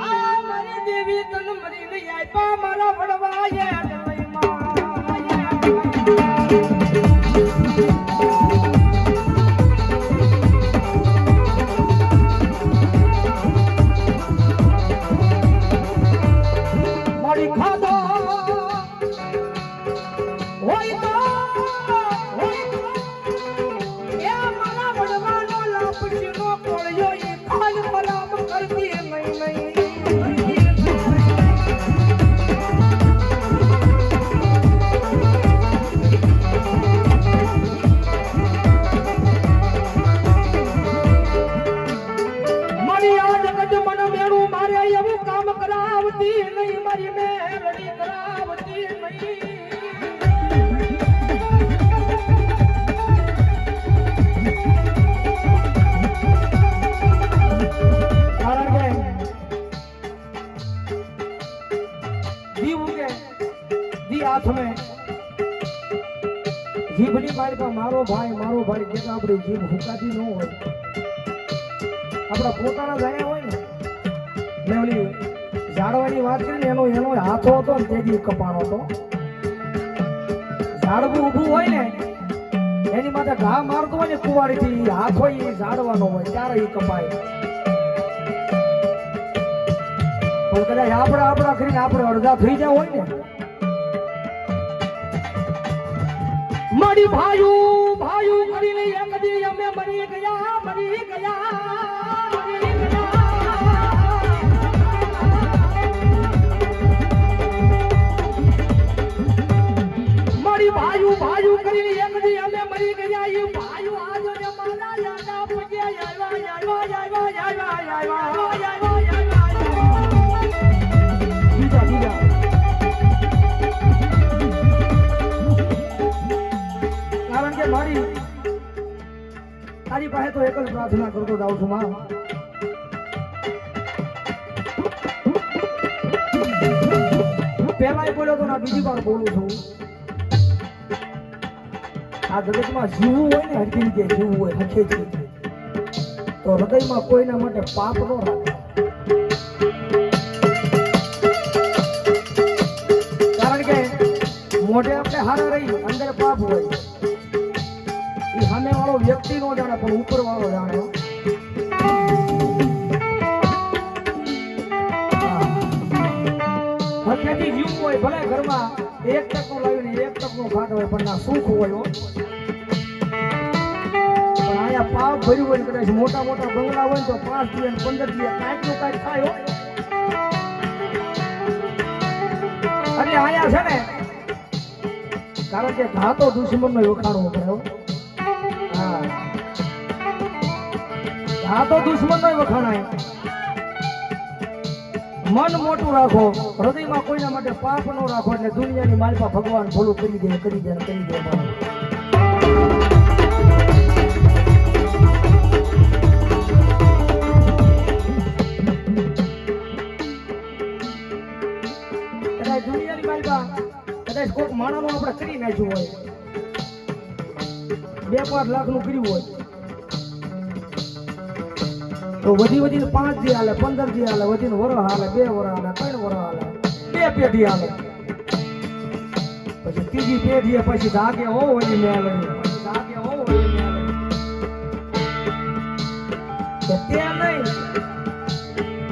આ મારી દેવી તન મરી નહીં આપ્યા મારા વડવાએ ડલઈમાં. જીવ ઉગે દી હાથ में જીભની બાળકા મારો ભાઈ મારો ભાઈ જે આપણી જીભ હુકાતી ન હોય. આપણા પોતાના જયા હોય ને. મેં ઓલી ઝાડવાની વાત કરી ને, એનો એનો હાથો હતો ને તેથી કપાણો હતો. ઝાડવું ઊભું હોય ને, એની માથે ઘા મારતો હોય ને કુવાડીથી હાથ હોય એ ઝાડવાનો હોય, ત્યારે એ કપાય. પણ કદાચ આપણા આપણા કરીને આપણે અડધા થઈ જાય હોય ને. મળી ભાયુ ભાયું કરીને એક દી અમે મરી ગયા મરી ગયા મરી ભાયુ ભાયું કરીને અમે મરી ગયા ભાયું આજો મારા તારી પાસે તો એક જ પ્રાર્થના કરતો જાઉં છું, માં. પહેલાય બોલ્યો તો ના બીજી વાર બોલું છું. આ જગતમાં જીવવું હોય ને હરકી રીતે જીવવું હોય હખે તો હૃદયમાં કોઈના માટે પાપ ન રાખે. કારણ કે મોઢે આપણે હારા રહી, અંદર પાપ હોય. વ્યક્તિ નો જાણે પણ ઉપર વાળો જાણે જીવવું હોય ભલે ઘરમાં એક લાવીને એક ટકનો ખાટ હોય, પણ ના સુખ હોય પણ અહીંયા પાપ ભર્યું હોય કદાચ મોટા મોટા બંગલા હોય ને તો પાંચ દિવસ પંદર દિવસ કાંઈકનું કાંઈક થાય અને અહીંયા છે ને કારણ કે ઘા તો દુશ્મન નો વખાણવો પડે ઘા તો દુશ્મન નો વખાણાય. મન મોટું રાખો. હૃદયમાં કોઈના માટે પાપ ન રાખો એટલે દુનિયાની માલપા ભગવાન ભૂલું કરી દે કરી દે કરી દે કદાચ કોઈક માણાનું આપણે કરી નાખ્યું હોય. બે પાંચ લાખનું કર્યું હોય. તો વધી વધીને પાંચ દી હાલે, પંદર દી હાલે, વધીને વરસ હાલે, બે વરસ હાલે, ત્રણ વરસ હાલે, બે પેઢી હાલે. પછી ત્રીજી પેઢી પછી ધાગે હો વળી પછી ધાગે હો વળી મેળવી. તે નહીં,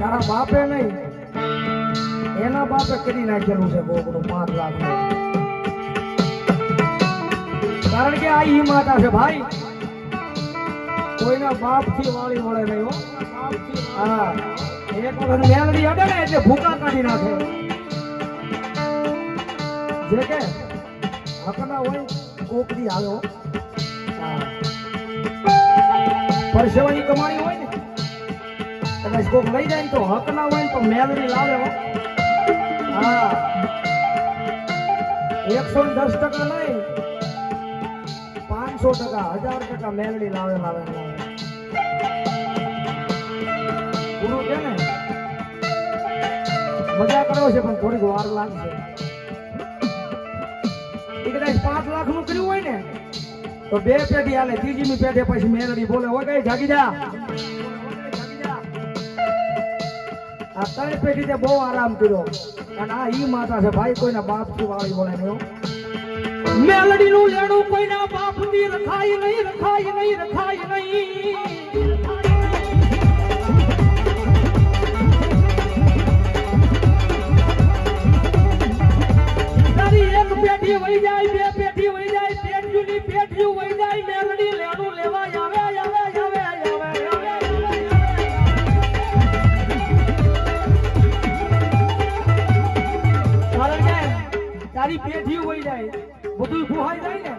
તારા બાપે નહીં, એના બાપે કરી નાખેલું છે ગોગડું પાંચ લાખ કારણ કે આ ઈ માતા છે ભાઈ. કોઈના બાપથી વાળી મળે નહીં હો. હા. એક વખત મેલડી અડે ને એટલે ભૂકા કાઢી નાખે. જે કે હકના હોય કોકરી આવ્યો પરસેવાની કમાણી હોય ને, કદાચ કોક લઈ જાય ને તો હક ના હોય ને તો મેલડી લાવે હો. હા. એકસો દસ ટકા નહીં પાંચસો ટકા, હજાર ટકા મેલડી લાવે લાવે લાવે. છે ને? મજા કરો છે, પણ થોડીક વાર લાગશે. પાંચ લાખનું કર્યું હોય ને, તો બે પેઢી હાલે ત્રીજી ની પેઢી પછી મેલડી બોલે હોય કઈ જાગી જા. આ ત્રણ પેઢી બહુ આરામ કર્યો. અને આ ઈ માતા છે, ભાઈ કોઈના બાપથી વાળી બોલાય નહીં. મેલડી લેણું કોઈના બાપથી રખાય નહીં રખાય નહીં રખાય નહીં. એક પેઢી જાય, બે પેઢી લેવા આવે આવે આવે. તારી પેઢી વહી જાય. બધું ભૂહાઈ જાય ને.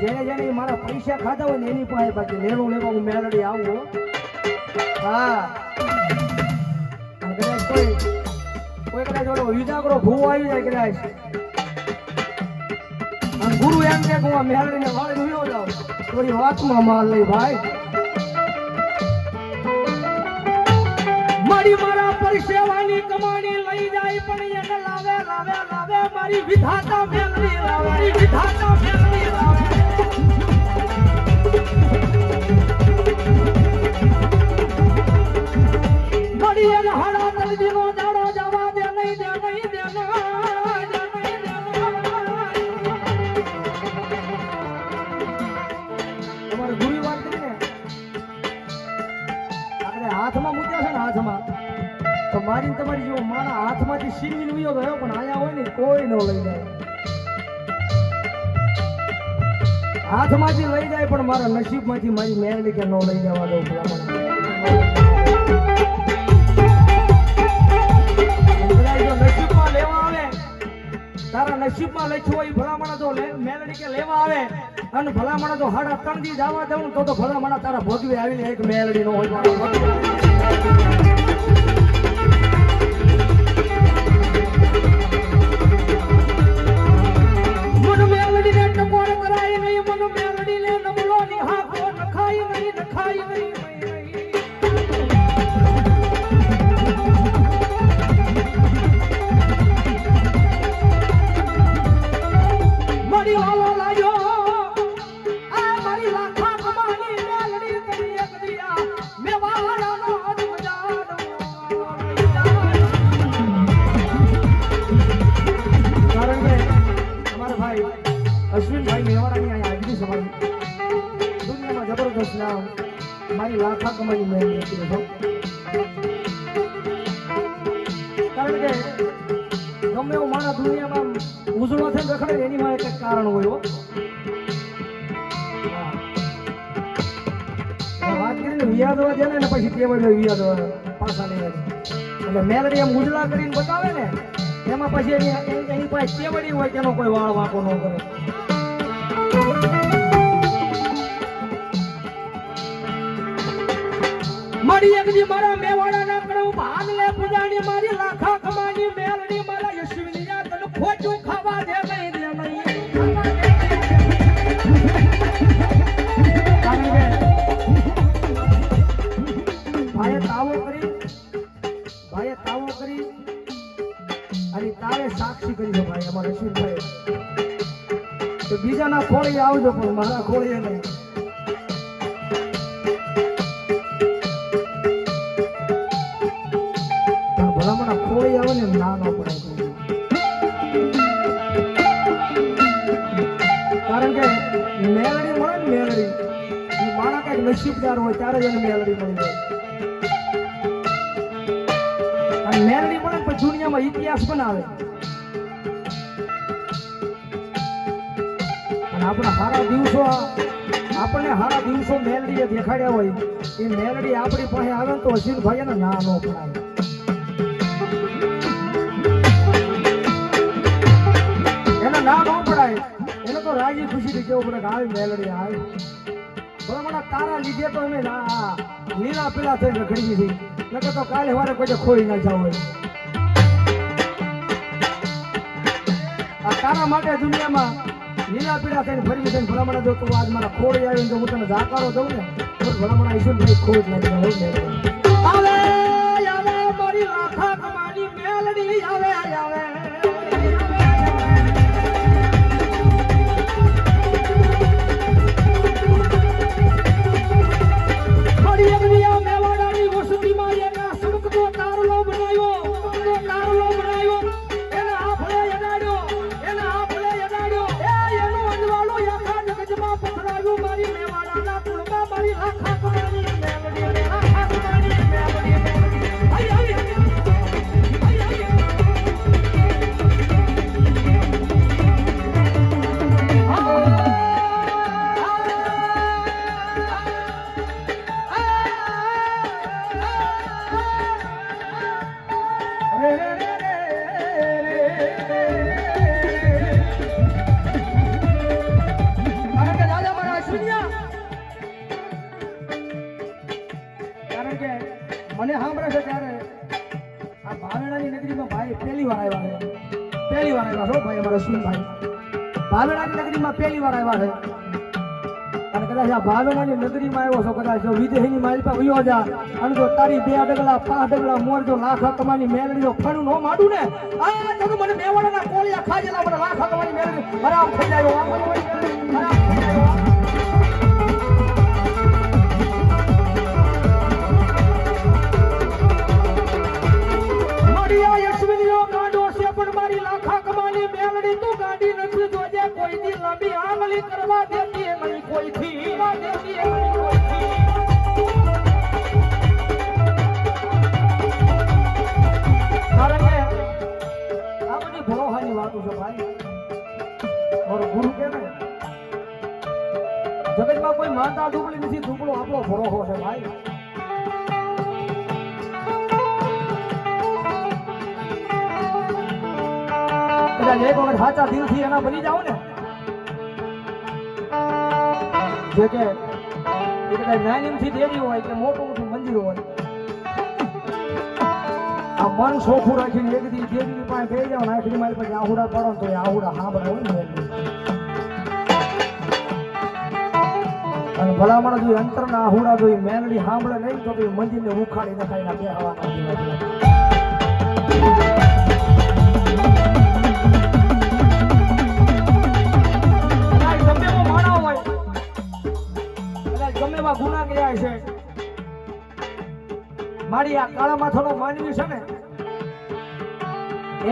જેને જેને મારા પૈસા ખાધા હોય ને એની પાસે પાછી લેણું લેવા હું મેલડી આવું, હો. કોઈ કદાચ ઓલો વિજાગરો ભૂ આવી જાય કદાચ. ગુરુ એમ કે હું આ મેલડીને વાળી ધોયો જાઉં. થોડી વાતમાં માલ લઈ ભાઈ. મારી મારા પરસેવાની કમાણી લઈ જાય પણ એને લાવે લાવે. મારી વિધાતા મેલડી લાવે વિધાતા મેલડી લાવે એને હાડા તલજીનો દાડો જવા દે, નહીં દે, નહીં તો તમારી જેવો મારા હાથમાંથી છીનવીને લઈ ગયો પણ આયા હોય ને કોઈ ન લઈ જાય. હાથમાંથી લઈ જાય, પણ મારા નસીબમાંથી મારી મેળવી કે ન લઈ જવા દઉં ભલામણ. આવે, તારા નસીબમાં લખ્યું હોય ભલામણા તો મેલડી કે લેવા આવે, અને ભલામણા તો હાડા ત્રણ દી જવા દઉં તો તો ભલામણ તારા ભોગવી આવીને એક મેલડી નો હોય અશ્વિનભાઈ મેવાડાની અહીંયા હાજરી સમાજ દુનિયામાં જબરદસ્ત નામ મારી લાખા કમાણી મેં છો કારણ કે ગમે એવું માણસ દુનિયામાં ઉજળો થઈને રખડે એની માં એક કારણ હોય. વાત કરીને વિયાદવા છે ને પછી જોઈએ વિયાદવા પાછા એટલે મેલડી એમ ઉજળા કરીને બતાવે ને, એમાં પછી એની પાસે ચેવડી હોય તેનો કોઈ વાળ વાંકો ન કરે. મારી એક દી મારા મેવાડા ના કરું ભાન લે પૂજાની મારી લાખા ખમાની, મેલડી, મારા યશવીની યાદ તને ખોટું ખાવા દે નહીં દે નહીં. તાવો કરી, ભાઈએ તાવો કરી, અને તારે સાક્ષી કરી દો ભાઈ અમારા યશવીનભાઈ તો બીજાના ખોળી આવજો પણ મારા ખોળીએ નહીં. પણ કોઈ આવે ને ના ન પડાય કારણ કે મેલડી મળે ને મેલડી, એ માણા કંઈક નસીબદાર હોય ત્યારે જ એને મેલડી મળી જાય અને મેલડી મળે પછી દુનિયામાં ઇતિહાસ બનાવે. અને આપણા સારા દિવસો આપણને સારા દિવસો મેલડીએ દેખાડ્યા હોય, એ મેલડી આપણી પાસે આવે તો અશ્વિનભાઈ એને ના ન પડાય એને ખુશી કેવું પડે ગાવી મેલડી આવી. બરાબર તારા લીધે તો અમે લીલા પીલા થઈ રખડી દીધી. નકર તો કાલે સવારે કોઈ ખોઈ ના જાવ આ તારા માટે દુનિયામાં લીલા પીળા થઈને ફરી થઈને ભલામણા જો તું આજ મારા ખોડી આવીને તો હું તને જાકારો દઉં ને, તો ભલામણા ઈશ્વર ભાઈ ખોજ નથી આવે આવે, મારી લાખા કમાની મેલડી, આવે આવે. ભાઈ નગરીમાં આવ્યા કદાચ જો વિદેહીની માલિકા વયો અને જો તારી બે ડગલા, પાંચ ડગલા મોર જો લાખ કમાની જો ફણું નો માડું ને, આ તો મને મેવાડાના કોળિયા ખાજેલા લાખ કમાની મેલડી બરાબર થઈ છે ભાઈ? ગુરુ કે ને જગતમાં કોઈ માનતા દુબળી નથી, દુબળો આપણો ભરોહો છે ભાઈ. કદાચ એક વખત સાચા દિલથી એના બની જાઓ ને. જે કે કદાચ નાનીમથી દેવી હોય કે મોટું મોટું મંદિર હોય. મન સોખું રાખીને એક દી દેવીની પાસે બે જાવ આખરી મારી પાસે આહુડા પાડો તો એ આહુડા સાંભળે હોય ને અને ભલામણ જો અંતરના આહુડા જો મેલડી સાંભળે નહીં તો એ મંદિરને ઉખાડી નખાઈ ના બે હવા ગુના કર્યા છે. મારી આ કાળા માથાનો માનવી છે ને,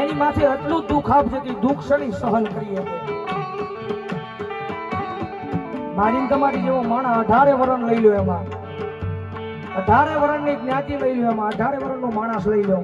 એની માથે એટલું દુઃખ આપશે કે દુઃખ શની સહન કરી શકે. મારી તમારી જેવો માણસ અઢારે વરણ લઈ લો એમાં. અઢારે વરણની જ્ઞાતિ લઈ લો એમાં, અઢારે વરણનો માણસ લઈ લો